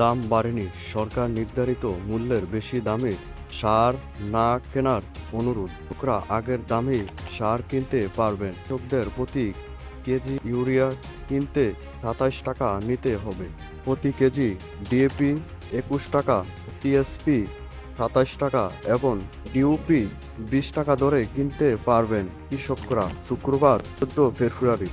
দাম বাড়েনি। সরকার নির্ধারিত মূল্যের বেশি দামে সার না কেনার অনুরোধ। কৃষকরা আগের দামে সার কিনতে পারবেন। কৃষকদের প্রতি কেজি ইউরিয়া কিনতে সাতাশ টাকা নিতে হবে। প্রতি কেজি ডিএপি একুশ টাকা, টিএসপি সাতাশ টাকা এবং ডিউপি বিশ টাকা দরে কিনতে পারবেন কৃষকরা। শুক্রবার, চোদ্দ ফেব্রুয়ারি।